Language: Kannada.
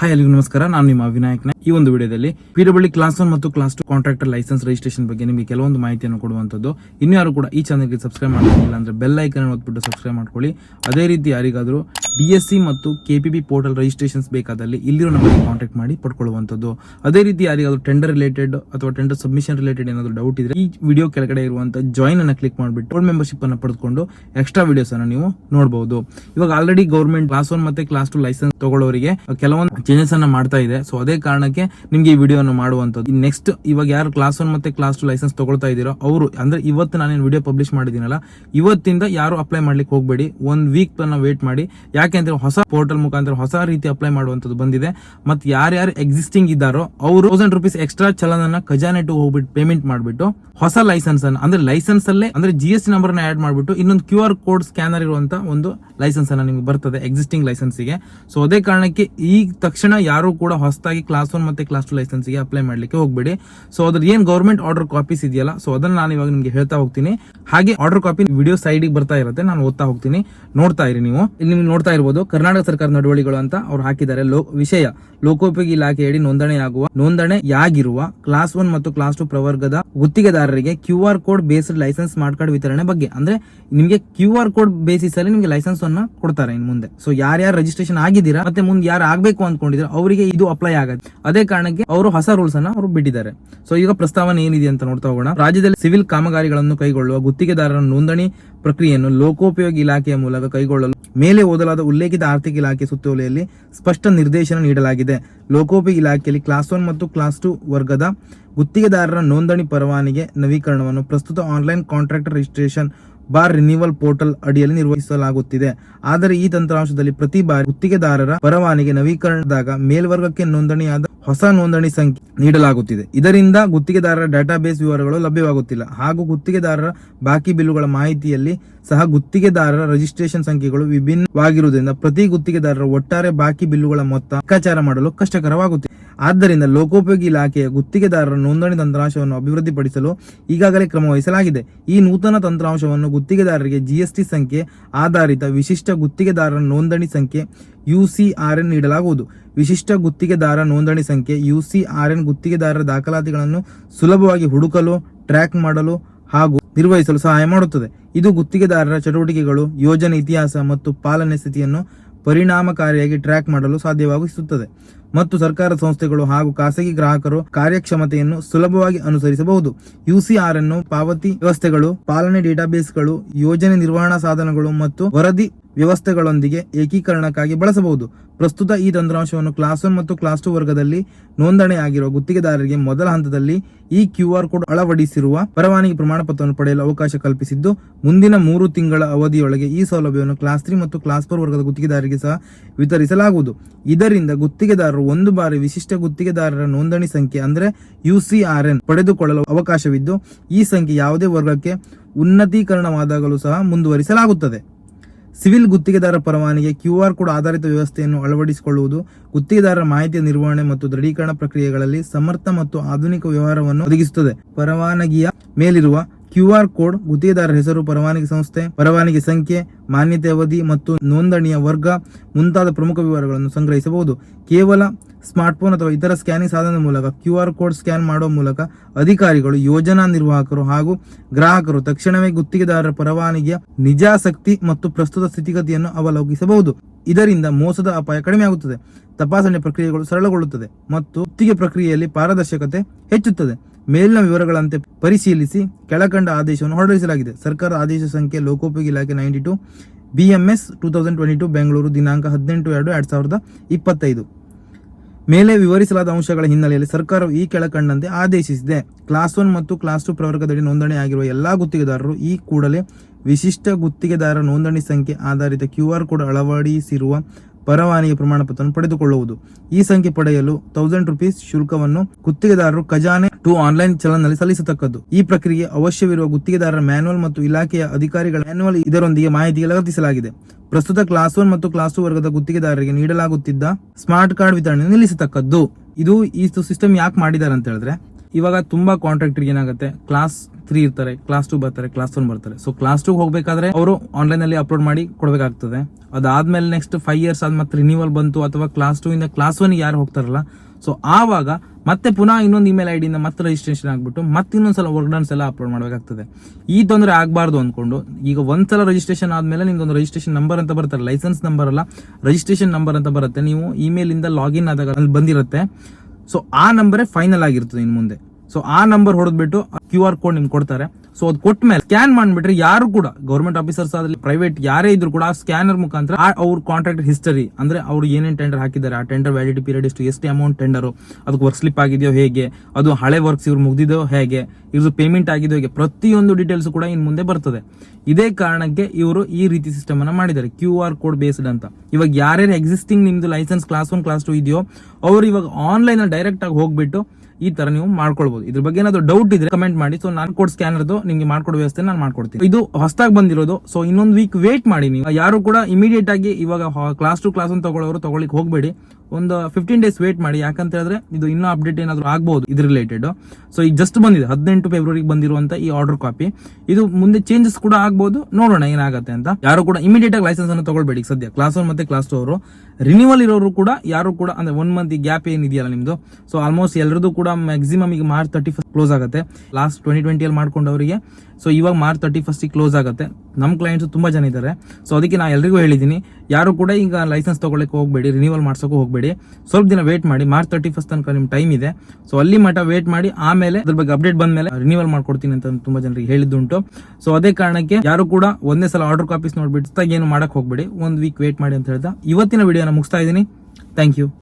ಹಾಯ್ ಎಲ್ಲರಿಗೂ ನಮಸ್ಕಾರ. ನಾನು ನಿಮ್ಮ ವಿನಾಯಕ್ನ ಈ ಒಂದು ವಿಡಿಯೋದಲ್ಲಿ ಪಿಡಬ್ಲ್ಯೂ ಕ್ಲಾಸ್ ಒನ್ ಮತ್ತು class two contractor licence registration ಬಗ್ಗೆ ನಿಮಗೆ ಕೆಲವೊಂದು ಮಾಹಿತಿಯನ್ನು ಕೊಡುವಂತದ್ದು ಇನ್ಯಾರು ಯಾರು ಕೂಡ ಈ ಚಾನಲ್ಗೆ ಸಬ್ಸ್ಕ್ರೈಬ್ ಮಾಡಿಲ್ಲ ಅಂದ್ರೆ ಬೆಲ್ ಐಕನ್ ಒತ್ಬಿಟ್ಟು ಸಬ್ಸ್ಕ್ರೈಬ್ ಮಾಡ್ಕೊಳ್ಳಿ. ಅದೇ ರೀತಿ ಯಾರಿಗಾದರೂ ಡಿ ಸಿ ಮತ್ತು K P B portal registrations ಬೇಕಾದಲ್ಲಿ ಇಲ್ಲಿರೋ ನಮಗೆ ಕಾಂಟ್ಯಾಕ್ಟ್ ಮಾಡಿ ಪಡ್ಕೊಳ್ಳುವಂಥದ್ದು. ಅದೇ ರೀತಿ ಯಾರಿಗಾದರೂ ಟೆಂಡರ್ ರಿಲೇಟೆಡ್ ಅಥವಾ ಟೆಂಡರ್ ಸಬ್ಮಿಷನ್ ರಿಲೇಟೆಡ್ ಏನಾದರೂ ಡೌಟ್ ಇದ್ರೆ ಈ ವಿಡಿಯೋ ಕೆಳಗಡೆ ಇರುವಂತ ಜಾಯಿನ್ ಅನ್ನ ಕ್ಲಿಕ್ ಮಾಡಿಬಿಟ್ಟು ಟೋಲ್ ಮೆಂಬರ್ಶಿಪ್ ಅನ್ನು ಪಡೆದುಕೊಂಡು ಎಕ್ಸ್ಟ್ರಾ ವಿಡಿಯೋಸ್ ಅನ್ನು ನೀವು ನೋಡಬಹುದು ಇವಾಗ ಆಲ್ರೆಡಿ ಗೌರ್ಮೆಂಟ್ ಕ್ಲಾಸ್ ಒನ್ ಮತ್ತೆ ಕ್ಲಾಸ್ ಟು ಲೈಸೆನ್ಸ್ ತಗೊಳ್ಳೋರಿಗೆ ಕೆಲವೊಂದು ಚೇಂಜಸ್ ಅನ್ನ ಮಾಡ್ತಾ ಇದೆ. ಸೊ ಅದೇ ಕಾರಣಕ್ಕೆ ನಿಮ್ಗೆ ಈ ವಿಡಿಯೋನ ಮಾಡುವಂತದ್ದು ನೆಕ್ಸ್ಟ್ ಇವಾಗ ಯಾರು ಕ್ಲಾಸ್ ಒನ್ ಮತ್ತೆ ಕ್ಲಾಸ್ ಟು ಲೈಸೆನ್ಸ್ ತಗೊಳ್ತಾ ಇದ್ದೀರೋ, ಅವರು, ಅಂದ್ರೆ ಇವತ್ತು ನಾನೇನು ವಿಡಿಯೋ ಪಬ್ಲಿಷ್ ಮಾಡಿದ್ದೀನಲ್ಲ, ಇವತ್ತಿಂದ ಯಾರು ಅಪ್ಲೈ ಮಾಡ್ಲಿಕ್ಕೆ ಹೋಗಬೇಡಿ. ಒಂದ್ ವೀಕ್ ತನ ವೇಟ್ ಮಾಡಿ. ಯಾಕೆ ಅಂದ್ರೆ ಹೊಸ ಪೋರ್ಟಲ್ ಮುಖಾಂತರ ಹೊಸ ರೀತಿ ಅಪ್ಲೈ ಮಾಡುವಂತದ್ದು ಬಂದಿದೆ. ಮತ್ತೆ ಯಾರ್ಯಾರು ಎಕ್ಸಿಸ್ಟಿಂಗ್ ಇದ್ದಾರೋ, ಅವರು ತೌಸಂಡ್ ರುಪೀಸ್ ಎಕ್ಸ್ಟ್ರಾ ಚಲನನ್ನ ಟು ಹೋಗ್ಬಿಟ್ಟು ಪೇಮೆಂಟ್ ಮಾಡ್ಬಿಟ್ಟು ಹೊಸ ಲೈಸೆನ್ಸ್ ಅನ್ನ, ಅಂದ್ರೆ ಲೈಸೆನ್ಸ್ ಅಲ್ಲೇ, ಅಂದ್ರೆ G S T number add ಮಾಡ್ಬಿಟ್ಟು ಇನ್ನೊಂದು ಕ್ಯೂ ಆರ್ ಕೋಡ್ ಸ್ಕ್ಯಾನರ್ ಇರುವಂತ ಒಂದು ಲೈಸೆನ್ಸ್ ಅನ್ನ ನಿಮ್ಗೆ ಬರ್ತದೆ ಎಕ್ಸಿಸ್ಟಿಂಗ್ ಲೈಸೆನ್ಸ್ಗೆ. ಸೊ ಅದೇ ಕಾರಣಕ್ಕೆ ಈ ತಕ್ಷಣ ಯಾರು ಕೂಡ ಹೊಸದಾಗಿ ಕ್ಲಾಸ್ ಒನ್ ಮತ್ತೆ ಕ್ಲಾಸ್ ಟು ಲೈಸೆನ್ಸ್ಗೆ ಅಪ್ಲೈ ಮಾಡ್ಲಿಕ್ಕೆ ಹೋಗ್ಬೇಡಿ. ಸೊ ಅದ್ರ ಏನ್ ಗೌರ್ಮೆಂಟ್ ಆರ್ಡರ್ ಕಾಪೀಸ್ ಇದೆಯಲ್ಲ ಸೊ ಅದನ್ನ ನಾನು ಇವಾಗ ನಿಮ್ಗೆ ಹೇಳ್ತಾ ಹೋಗ್ತೀನಿ. ಹಾಗೆ ಆರ್ಡರ್ ಕಾಪಿ ವಿಡಿಯೋ ಸೈಡ್ ಬರ್ತಾ ಇರುತ್ತೆ, ನಾನು ಓದ್ತಾ ಹೋಗ್ತೀನಿ. ನೋಡ್ತಾ ಇರಿ ನೀವು. ಇಲ್ಲಿ ನೀವು ನೋಡ್ತಾ ಇರಬಹುದು ಕರ್ನಾಟಕ ಸರ್ಕಾರ ನಡವಳಿಗಳು ಅಂತ ಅವ್ರು ಹಾಕಿದ್ದಾರೆ. ಲೋ, ವಿಷಯ, ಲೋಕೋಪಯೋಗಿ ಇಲಾಖೆಯಡಿ ನೋಂದಣಿಯಾಗುವ, ನೋಂದಣಿಯಾಗಿರುವ ಕ್ಲಾಸ್ ಒನ್ ಮತ್ತು ಕ್ಲಾಸ್ ಟು ಪ್ರವರ್ಗದ ಗುತ್ತಿಗೆದಾರರಿಗೆ Q R code based licence smart card ವಿತರಣೆ ಬಗ್ಗೆ. ಅಂದ್ರೆ ನಿಮಗೆ ಕ್ಯೂ ಆರ್ ಕೋಡ್ ಬೇಸಿಸ್ ಅಲ್ಲಿ ನಿಮಗೆ ಲೈಸೆನ್ಸ್ ಅನ್ನ ಕೊಡ್ತಾರೆ ಇನ್ ಮುಂದೆ. ಸೊ ಯಾರ್ಯಾರು ರಿಜಿಸ್ಟ್ರೇಷನ್ ಆಗಿದ್ದೀರಾ, ಮತ್ತೆ ಮುಂದೆ ಯಾರು ಆಗ್ಬೇಕು ಅನ್ಕೊಂಡಿದ್ರೆ ಅವರಿಗೆ ಇದು ಅಪ್ಲೈ ಆಗುತ್ತೆ. ಅದೇ ಕಾರಣಕ್ಕೆ ಅವರು ಹೊಸ ರೂಲ್ಸ್ ಅನ್ನ ಅವರು ಬಿಟ್ಟಿದ್ದಾರೆ. ಸೊ ಈಗ ಪ್ರಸ್ತಾವನೆ ಏನಿದೆ ಅಂತ ನೋಡ್ತಾ ಹೋಗೋಣ. ರಾಜ್ಯದಲ್ಲಿ ಸಿವಿಲ್ ಕಾಮಗಾರಿಗಳನ್ನು ಕೈಗೊಳ್ಳುವ ಗುತ್ತಿಗೆದಾರರ ನೋಂದಣಿ ಪ್ರಕ್ರಿಯೆಯನ್ನು ಲೋಕೋಪಯೋಗಿ ಇಲಾಖೆಯ ಮೂಲಕ ಕೈಗೊಳ್ಳಲು ಮೇಲೆ ಓದಲಾದ ಉಲ್ಲೇಖಿತ ಆರ್ಥಿಕ ಇಲಾಖೆ ಸುತ್ತೋಲೆಯಲ್ಲಿ ಸ್ಪಷ್ಟ ನಿರ್ದೇಶನ ನೀಡಲಾಗಿದೆ. ಲೋಕೋಪಯೋಗಿ ಇಲಾಖೆಯಲ್ಲಿ ಕ್ಲಾಸ್ ಒನ್ ಮತ್ತು ಕ್ಲಾಸ್ ಟು ವರ್ಗದ ಗುತ್ತಿಗೆದಾರರ ನೋಂದಣಿ ಪರವಾನಿಗೆ ನವೀಕರಣವನ್ನು ಪ್ರಸ್ತುತ online contractor registration bar renewal portal ಅಡಿಯಲ್ಲಿ ನಿರ್ವಹಿಸಲಾಗುತ್ತಿದೆ. ಆದರೆ ಈ ತಂತ್ರಾಂಶದಲ್ಲಿ ಪ್ರತಿ ಬಾರಿ ಗುತ್ತಿಗೆದಾರರ ಪರವಾನಿಗೆ ನವೀಕರಣದಾಗ ಮೇಲ್ವರ್ಗಕ್ಕೆ ನೋಂದಣಿಯಾದ ಹೊಸ ನೋಂದಣಿ ಸಂಖ್ಯೆ ನೀಡಲಾಗುತ್ತಿದೆ. ಇದರಿಂದ ಗುತ್ತಿಗೆದಾರರ ಡಾಟಾಬೇಸ್ ವಿವರಗಳು ಲಭ್ಯವಾಗುತ್ತಿಲ್ಲ. ಹಾಗೂ ಗುತ್ತಿಗೆದಾರರ ಬಾಕಿ ಬಿಲ್ಲುಗಳ ಮಾಹಿತಿಯಲ್ಲಿ ಸಹ ಗುತ್ತಿಗೆದಾರರ ರಿಜಿಸ್ಟ್ರೇಷನ್ ಸಂಖ್ಯೆಗಳು ವಿಭಿನ್ನವಾಗಿರುವುದರಿಂದ ಪ್ರತಿ ಗುತ್ತಿಗೆದಾರರ ಒಟ್ಟಾರೆ ಬಾಕಿ ಬಿಲ್ಲುಗಳ ಮೊತ್ತ ಲೆಕ್ಕಾಚಾರ ಮಾಡಲು ಕಷ್ಟಕರವಾಗುತ್ತಿದೆ. ಆದ್ದರಿಂದ ಲೋಕೋಪಯೋಗಿ ಇಲಾಖೆಯ ಗುತ್ತಿಗೆದಾರರ ನೋಂದಣಿ ತಂತ್ರಾಂಶವನ್ನು ಅಭಿವೃದ್ಧಿಪಡಿಸಲು ಈಗಾಗಲೇ ಕ್ರಮ ವಹಿಸಲಾಗಿದೆ. ಈ ನೂತನ ತಂತ್ರಾಂಶವನ್ನು ಗುತ್ತಿಗೆದಾರರಿಗೆ ಜಿಎಸ್ಟಿ ಸಂಖ್ಯೆ ಆಧಾರಿತ ವಿಶಿಷ್ಟ ಗುತ್ತಿಗೆದಾರರ ನೋಂದಣಿ ಸಂಖ್ಯೆ ಯುಸಿಆರ್ಎನ್ ನೀಡಲಾಗುವುದು. ವಿಶಿಷ್ಟ ಗುತ್ತಿಗೆದಾರ ನೋಂದಣಿ ಸಂಖ್ಯೆ ಯುಸಿಆರ್ಎನ್ ಗುತ್ತಿಗೆದಾರರ ದಾಖಲಾತಿಗಳನ್ನು ಸುಲಭವಾಗಿ ಹುಡುಕಲು, ಟ್ರ್ಯಾಕ್ ಮಾಡಲು ಹಾಗೂ ನಿರ್ವಹಿಸಲು ಸಹಾಯ ಮಾಡುತ್ತದೆ. ಇದು ಗುತ್ತಿಗೆದಾರರ ಚಟುವಟಿಕೆಗಳು, ಯೋಜನೆ ಇತಿಹಾಸ ಮತ್ತು ಪಾಲನೆ ಸ್ಥಿತಿಯನ್ನು ಪರಿಣಾಮಕಾರಿಯಾಗಿ ಟ್ರ್ಯಾಕ್ ಮಾಡಲು ಸಾಧ್ಯವಾಗಿಸುತ್ತದೆ ಮತ್ತು ಸರ್ಕಾರ ಸಂಸ್ಥೆಗಳು ಹಾಗೂ ಖಾಸಗಿ ಗ್ರಾಹಕರು ಕಾರ್ಯಕ್ಷಮತೆಯನ್ನು ಸುಲಭವಾಗಿ ಅನುಸರಿಸಬಹುದು. ಯುಸಿಆರ್ ಅನ್ನು ಪಾವತಿ ವ್ಯವಸ್ಥೆಗಳು, ಪಾಲನೆ ಡೇಟಾಬೇಸ್ಗಳು, ಯೋಜನೆ ನಿರ್ವಹಣಾ ಸಾಧನಗಳು ಮತ್ತು ವರದಿ ವ್ಯವಸ್ಥೆಗಳೊಂದಿಗೆ ಏಕೀಕರಣಕ್ಕಾಗಿ ಬಳಸಬಹುದು. ಪ್ರಸ್ತುತ ಈ ತಂತ್ರಾಂಶವನ್ನು ಕ್ಲಾಸ್ ಒನ್ ಮತ್ತು ಕ್ಲಾಸ್ ಟು ವರ್ಗದಲ್ಲಿ ನೋಂದಣಿಯಾಗಿರುವ ಗುತ್ತಿಗೆದಾರರಿಗೆ ಮೊದಲ ಹಂತದಲ್ಲಿ ಈ ಕ್ಯೂ ಆರ್ ಕೋಡ್ ಅಳವಡಿಸಿರುವ ಪರವಾನಗಿ ಪ್ರಮಾಣ ಪತ್ರವನ್ನು ಪಡೆಯಲು ಅವಕಾಶ ಕಲ್ಪಿಸಿದ್ದು, ಮುಂದಿನ ಮೂರು ತಿಂಗಳ ಅವಧಿಯೊಳಗೆ ಈ ಸೌಲಭ್ಯವನ್ನು ಕ್ಲಾಸ್ ತ್ರೀ ಮತ್ತು ಕ್ಲಾಸ್ ಫೋರ್ ವರ್ಗದ ಗುತ್ತಿಗೆದಾರರಿಗೆ ಸಹ ವಿತರಿಸಲಾಗುವುದು. ಇದರಿಂದ ಗುತ್ತಿಗೆದಾರರು ಒಂದು ಬಾರಿ ವಿಶಿಷ್ಟ ಗುತ್ತಿಗೆದಾರರ ನೋಂದಣಿ ಸಂಖ್ಯೆ ಅಂದರೆ ಯುಸಿಆರ್ಎನ್ ಪಡೆದುಕೊಳ್ಳಲು ಅವಕಾಶವಿದ್ದು, ಈ ಸಂಖ್ಯೆ ಯಾವುದೇ ವರ್ಗಕ್ಕೆ ಉನ್ನತೀಕರಣವಾದಾಗಲೂ ಸಹ ಮುಂದುವರಿಸಲಾಗುತ್ತದೆ. ಸಿವಿಲ್ ಗುತ್ತಿಗೆದಾರ ಪರವಾನಿಗೆ ಕ್ಯೂ ಆರ್ ಕೋಡ್ ಆಧಾರಿತ ವ್ಯವಸ್ಥೆಯನ್ನು ಅಳವಡಿಸಿಕೊಳ್ಳುವುದು, ಗುತ್ತಿಗೆದಾರರ ಮಾಹಿತಿಯ ನಿರ್ವಹಣೆ ಮತ್ತು ದೃಢೀಕರಣ ಪ್ರಕ್ರಿಯೆಗಳಲ್ಲಿ ಸಮರ್ಥ ಮತ್ತು ಆಧುನಿಕ ವ್ಯವಹಾರವನ್ನು ಒದಗಿಸುತ್ತದೆ. ಪರವಾನಗಿಯ ಮೇಲಿರುವ ಕ್ಯೂ ಆರ್ ಕೋಡ್ ಗುತ್ತಿಗೆದಾರರ ಹೆಸರು, ಪರವಾನಗಿ ಸಂಸ್ಥೆ, ಪರವಾನಗಿ ಸಂಖ್ಯೆ, ಮಾನ್ಯತೆ ಅವಧಿ ಮತ್ತು ನೋಂದಣಿಯ ವರ್ಗ ಮುಂತಾದ ಪ್ರಮುಖ ವಿವರಗಳನ್ನು ಸಂಗ್ರಹಿಸಬಹುದು. ಕೇವಲ ಸ್ಮಾರ್ಟ್ಫೋನ್ ಅಥವಾ ಇತರ ಸ್ಕ್ಯಾನಿಂಗ್ ಸಾಧನದ ಮೂಲಕ ಕ್ಯೂ ಆರ್ ಕೋಡ್ ಸ್ಕ್ಯಾನ್ ಮಾಡುವ ಮೂಲಕ ಅಧಿಕಾರಿಗಳು, ಯೋಜನಾ ನಿರ್ವಾಹಕರು ಹಾಗೂ ಗ್ರಾಹಕರು ತಕ್ಷಣವೇ ಗುತ್ತಿಗೆದಾರರ ಪರವಾನಗಿಯ ನಿಜಾಸಕ್ತಿ ಮತ್ತು ಪ್ರಸ್ತುತ ಸ್ಥಿತಿಗತಿಯನ್ನು ಅವಲೋಕಿಸಬಹುದು. ಇದರಿಂದ ಮೋಸದ ಅಪಾಯ ಕಡಿಮೆಯಾಗುತ್ತದೆ. ತಪಾಸಣೆ ಪ್ರಕ್ರಿಯೆಗಳು ಸರಳಗೊಳ್ಳುತ್ತದೆ ಮತ್ತು ಗುತ್ತಿಗೆ ಪ್ರಕ್ರಿಯೆಯಲ್ಲಿ ಪಾರದರ್ಶಕತೆ ಹೆಚ್ಚುತ್ತದೆ. ಮೇಲಿನ ವಿವರಗಳಂತೆ ಪರಿಶೀಲಿಸಿ ಕೆಳಕಂಡ ಆದೇಶವನ್ನು ಹೊರಡಿಸಲಾಗಿದೆ. ಸರ್ಕಾರ ಆದೇಶ ಸಂಖ್ಯೆ ಲೋಕೋಪಯೋಗಿ ಇಲಾಖೆ ninety two, BMS two thousand twenty two, Bengaluru ದಿನಾಂಕ ಹದಿನೆಂಟು ಎರಡು ಎರಡ್ ಸಾವಿರದ ಇಪ್ಪತ್ತೈದು. ಮೇಲೆ ವಿವರಿಸಲಾದ ಅಂಶಗಳ ಹಿನ್ನೆಲೆಯಲ್ಲಿ ಸರ್ಕಾರವು ಈ ಕೆಳಕಂಡಂತೆ ಆದೇಶಿಸಿದೆ. ಕ್ಲಾಸ್ ಒನ್ ಮತ್ತು ಕ್ಲಾಸ್ ಟು ಪ್ರವರ್ಗದಡಿ ನೋಂದಣಿಯಾಗಿರುವ ಎಲ್ಲ ಗುತ್ತಿಗೆದಾರರು ಈ ಕೂಡಲೇ ವಿಶಿಷ್ಟ ಗುತ್ತಿಗೆದಾರ ನೋಂದಣಿ ಸಂಖ್ಯೆ ಆಧಾರಿತ ಕ್ಯೂ ಆರ್ ಕೋಡ್ ಅಳವಡಿಸಿರುವ ಪರವಾನಗಿ ಪ್ರಮಾಣ ಪತ್ರವನ್ನು ಪಡೆದುಕೊಳ್ಳುವುದು. ಈ ಸಂಖ್ಯೆ ಪಡೆಯಲು ತೌಸಂಡ್ ರುಪೀಸ್ ಶುಲ್ಕವನ್ನು ಗುತ್ತಿಗೆದಾರರು ಖಜಾನೆ ಟು ಆನ್ಲೈನ್ ಚಲನ್ನಲ್ಲಿ ಸಲ್ಲಿಸತಕ್ಕದ್ದು. ಈ ಪ್ರಕ್ರಿಯೆ ಅವಶ್ಯವಿರುವ ಗುತ್ತಿಗೆದಾರರ ಮ್ಯಾನುವಲ್ ಮತ್ತು ಇಲಾಖೆಯ ಅಧಿಕಾರಿಗಳ ಮ್ಯಾನುವಲ್ ಇದರೊಂದಿಗೆ ಮಾಹಿತಿಗೆ ಲಗತ್ತಿಸಲಾಗಿದೆ. ಪ್ರಸ್ತುತ ಕ್ಲಾಸ್ ಒನ್ ಮತ್ತು ಕ್ಲಾಸ್ ಟು ವರ್ಗದ ಗುತ್ತಿಗೆದಾರರಿಗೆ ನೀಡಲಾಗುತ್ತಿದ್ದ ಸ್ಮಾರ್ಟ್ ಕಾರ್ಡ್ ವಿತರಣೆ ನಿಲ್ಲಿಸತಕ್ಕದ್ದು. ಇದು ಈ ಸಿಸ್ಟಮ್ ಯಾಕೆ ಮಾಡಿದ್ದಾರೆ ಅಂತ ಹೇಳಿದ್ರೆ, ಇವಾಗ ತುಂಬಾ ಕಾಂಟ್ರಾಕ್ಟರ್ ಏನಾಗುತ್ತೆ? ಕ್ಲಾಸ್ ತ್ರೀ ಇರ್ತಾರೆ ಕ್ಲಾಸ್ ಟೂ ಬರ್ತಾರೆ ಕ್ಲಾಸ್ ಒನ್ ಬರ್ತಾರೆ. ಸೊ ಕ್ಲಾಸ್ ಟೂ ಹೋಗಬೇಕಾದ್ರೆ ಅವರು ಆನ್ಲೈನ್ ಅಲ್ಲಿ ಅಪ್ಲೋಡ್ ಮಾಡಿ ಕೊಡಬೇಕಾಗ್ತದೆ. ಅದಾದ್ಮೇಲೆ ನೆಕ್ಸ್ಟ್ ಫೈವ್ ಇಯರ್ಸ್ ಆದ ಮತ್ತೆ ರಿನ್ಯೂವಲ್ ಬಂತು ಅಥವಾ ಕ್ಲಾಸ್ ಟೂ ಇಂದ ಕ್ಲಾಸ್ ಒನ್ ಯಾರು ಹೋಗ್ತಾರಲ್ಲ ಸೊ ಆವಾಗ ಮತ್ತೆ ಪುನಃ ಇನ್ನೊಂದು ಇಮೇಲ್ ಐ ಡಿಯಿಂದ ಮತ್ತೆ ರಿಜಿಸ್ಟ್ರೇಷನ್ ಆಗ್ಬಿಟ್ಟು ಮತ್ತೆ ಇನ್ನೊಂದ್ಸಲ ವರ್ಕ್ ಡೌನ್ಸ್ ಎಲ್ಲ ಅಪ್ಲೋಡ್ ಮಾಡಬೇಕಾಗ್ತದೆ. ಈ ತೊಂದರೆ ಆಗಬಾರ್ದು ಅಂದ್ಕೊಂಡು ಈಗ ಒಂದ್ಸಲ ರಿಜಿಸ್ಟ್ರೇಷನ್ ಆದಮೇಲೆ ನಿಮ್ದೊಂದು ರಿಜಿಸ್ಟ್ರೇಷನ್ ನಂಬರ್ ಅಂತ ಬರುತ್ತೆ ಲೈಸೆನ್ಸ್ ನಂಬರ್ ಅಲ್ಲ ರಿಜಿಸ್ಟ್ರೇಷನ್ ನಂಬರ್ ಅಂತ ಬರುತ್ತೆ. ನೀವು ಇಮೇಲ್ ಇಂದ ಲಾಗಿನ್ ಆದಾಗ ಅಲ್ಲಿ ಬಂದಿರುತ್ತೆ. ಸೊ ಆ ನಂಬರೇ ಫೈನಲ್ ಆಗಿರ್ತದೆ ಇನ್ನು ಮುಂದೆ. ಸೊ ಆ ನಂಬರ್ ಹೊಡೆದ್ಬಿಟ್ಟು ಕ್ಯೂ ಆರ್ ಕೋಡ್ ನಿಮ್ಗೆ ಕೊಡ್ತಾರೆ. ಸೊ ಅದು ಕೊಟ್ಟ ಮೇಲೆ ಸ್ಕ್ಯಾನ್ ಮಾಡ್ಬಿಟ್ರೆ ಯಾರು ಕೂಡ ಗೌರ್ಮೆಂಟ್ ಆಫೀಸರ್ಸ್ ಆದ್ರೆ ಪ್ರೈವೇಟ್ ಯಾರೇ ಇದ್ರು ಕೂಡ ಸ್ಕ್ಯಾನರ್ ಮುಖಾಂತರ ಅವ್ರ ಕಾಂಟ್ರಾಕ್ಟ್ ಹಿಸ್ಟರಿ ಅಂದ್ರೆ ಅವ್ರು ಏನೇನು ಟೆಂಡರ್ ಹಾಕಿದ್ದಾರೆ, ಆ ಟೆಂಡರ್ ವ್ಯಾಲಿಡಿಟಿ ಪೀರಿಯಡ್ ಎಷ್ಟು ಎಷ್ಟು ಅಮೌಂಟ್ ಟೆಂಡರ್ ಅದಕ್ಕೆ ವರ್ಕ್ ಸ್ಲಿಪ್ ಆಗಿದೆಯೋ ಹೇಗೆ, ಅದು ಹಳೆ ವರ್ಕ್ಸ್ ಇವ್ರು ಮುಗಿದಿದೆಯೋ ಹೇಗೆ ಇವ್ರದ್ದು ಪೇಮೆಂಟ್ ಆಗಿದೆಯೋ ಹೇಗೆ, ಪ್ರತಿಯೊಂದು ಡೀಟೇಲ್ಸ್ ಕೂಡ ಇನ್ ಮುಂದೆ ಬರ್ತದೆ. ಇದೇ ಕಾರಣಕ್ಕೆ ಇವರು ಈ ರೀತಿ ಸಿಸ್ಟಮ್ ಅನ್ನ ಮಾಡಿದ್ದಾರೆ. ಕ್ಯೂ ಆರ್ ಕೋಡ್ ಬೇಸ್ಡ್ ಅಂತ. ಇವಾಗ ಯಾರ್ಯಾರು ಎಕ್ಸಿಸ್ಟಿಂಗ್ ನಿಮ್ದು licence class one class two ಇದೆಯೋ, ಅವ್ರು ಇವಾಗ ಆನ್ಲೈನ್ ಡೈರೆಕ್ಟ್ ಆಗಿ ಹೋಗ್ಬಿಟ್ಟು ಈ ತರ ನೀವು ಮಾಡ್ಕೊಳ್ಬಹುದು ಇದ್ರ ಬಗ್ಗೆ ಏನಾದ್ರು ಡೌಟ್ ಇದ್ರೆ ಕಮೆಂಟ್ ಮಾಡಿ. ಸೊ ನಾನು ಕೋಡ್ ಸ್ಕ್ಯಾನರ್ ನಿಮ್ಗೆ ಮಾಡ್ಕೊಡೋ ವ್ಯವಸ್ಥೆ ನಾನು ಮಾಡ್ಕೊಡ್ತೀನಿ. ಇದು ಹೊಸದಾಗಿ ಬಂದಿರೋದು. ಸೊ ಇನ್ನೊಂದು ವೀಕ್ ವೇಟ್ ಮಾಡಿ ನೀವು. ಯಾರು ಕೂಡ ಇಮಿಡಿಯೇಟ್ ಆಗಿ ಇವಾಗ ಕ್ಲಾಸ್ ಟು ಕ್ಲಾಸ್ ತಗೊಳ್ಳೋರು ತಗೊಳ್ಳಿಕ್ ಹೋಗಬೇಡಿ. ಒಂದು ಫಿಫ್ಟೀನ್ ಡೇಸ್ ವೇಟ್ ಮಾಡಿ. ಯಾಕಂತ ಹೇಳಿದ್ರೆ ಇದು ಇನ್ನೂ ಅಪ್ಡೇಟ್ ಏನಾದರೂ ಆಗ್ಬೋದು ಇದ್ರ ರಿಲೇಟೆಡ್ ಸೊ ಈಗ ಜಸ್ಟ್ ಬಂದಿದೆ. ಹದಿನೆಂಟು ಫೆಬ್ರವರಿಗೆ ಬಂದಿರುವಂತ ಈ ಆರ್ಡರ್ ಕಾಪಿ ಇದು ಮುಂದೆ ಚೇಂಜಸ್ ಕೂಡ ಆಗ್ಬೋದು. ನೋಡೋಣ ಏನಾಗುತ್ತೆ ಅಂತ. ಯಾರು ಕೂಡ ಇಮಿಡಿಯೇಟ್ ಆಗಿ ಲೈಸೆನ್ಸ್ ಅನ್ನು ತಗೊಳ್ಬೇಡಿ ಸದ್ಯ. ಕ್ಲಾಸ್ ಒನ್ ಮತ್ತೆ ಕ್ಲಾಸ್ ಟು ಅವರು. ರಿನ್ಯೂವಲ್ ಇರೋರು ಕೂಡ ಯಾರು ಕೂಡ ಅಂದ್ರೆ ಒನ್ ಮಂತ್ ಗ್ಯಾಪ್ ಏನಿದೆಯಲ್ಲ ನಿಮ್ದು. ಸೊ ಆಲ್ಮೋಸ್ಟ್ ಎಲ್ಲರದು ಕೂಡ ಮ್ಯಾಕ್ಸಿಮಮ್ ಈಗ ಮಾರ್ಚ್ ತರ್ಟಿ ಫಸ್ಟ್ ಕ್ಲೋಸ್ ಆಗುತ್ತೆ ಲಾಸ್ಟ್ ಟ್ವೆಂಟಿ ಟ್ವೆಂಟಿಯಲ್ಲಿ ಮಾಡ್ಕೊಂಡವರಿಗೆ. ಸೊ ಇವಾಗ ಮಾರ್ಚ್ ತರ್ಟಿ ಫಸ್ಟ್ ಕ್ಲೋಸ್ ಆಗುತ್ತೆ. ನಮ್ಮ ಕ್ಲೈಂಟ್ಸು ತುಂಬ ಜನ ಇದ್ದಾರೆ ಸೊ ಅದಕ್ಕೆ ನಾನು ಎಲ್ರಿಗೂ ಹೇಳಿದ್ದೀನಿ ಯಾರು ಕೂಡ ಈಗ ಲೈಸೆನ್ಸ್ ತಗೊಳ್ಳಕ್ಕೆ ಹೋಗಬೇಡಿ ರಿನ್ಯೂವಲ್ ಮಾಡ್ಸೋಕೆ ಹೋಗಬೇಡಿ. ಸ್ವಲ್ಪ ದಿನ ವೇಟ್ ಮಾಡಿ, ಮಾರ್ಚ್ ತರ್ಟಿ ಫಸ್ಟ್ ತನಕ ನಿಮ್ಮ ಟೈಮ್ ಇದೆ. ಸೊ ಅಲ್ಲಿ ಮಠ ವೇಟ್ ಮಾಡಿ, ಆಮೇಲೆ ಅದ್ರ ಬಗ್ಗೆ ಅಪ್ಡೇಟ್ ಬಂದ ಮೇಲೆ ರಿನ್ಯೂವಲ್ ಮಾಡ್ಕೊಡ್ತೀನಿ ಅಂತ ತುಂಬ ಜನರಿಗೆ ಹೇಳಿದ್ದುಂಟು. ಸೊ ಅದೇ ಕಾರಣಕ್ಕೆ ಯಾರು ಕೂಡ ಒಂದೇ ಸಲ ಆರ್ಡರ್ ಕಾಪೀಸ್ ನೋಡ್ಬಿಟ್ಟು ಏನು ಮಾಡೋಕೆ ಹೋಗಬೇಡಿ, ಒಂದು ವೀಕ್ ವೇಟ್ ಮಾಡಿ ಅಂತ ಹೇಳ್ತಾ ಇವತ್ತಿನ ವಿಡಿಯೋನ ಮುಗಿಸ್ತಾ ಇದ್ದೀನಿ. Thank you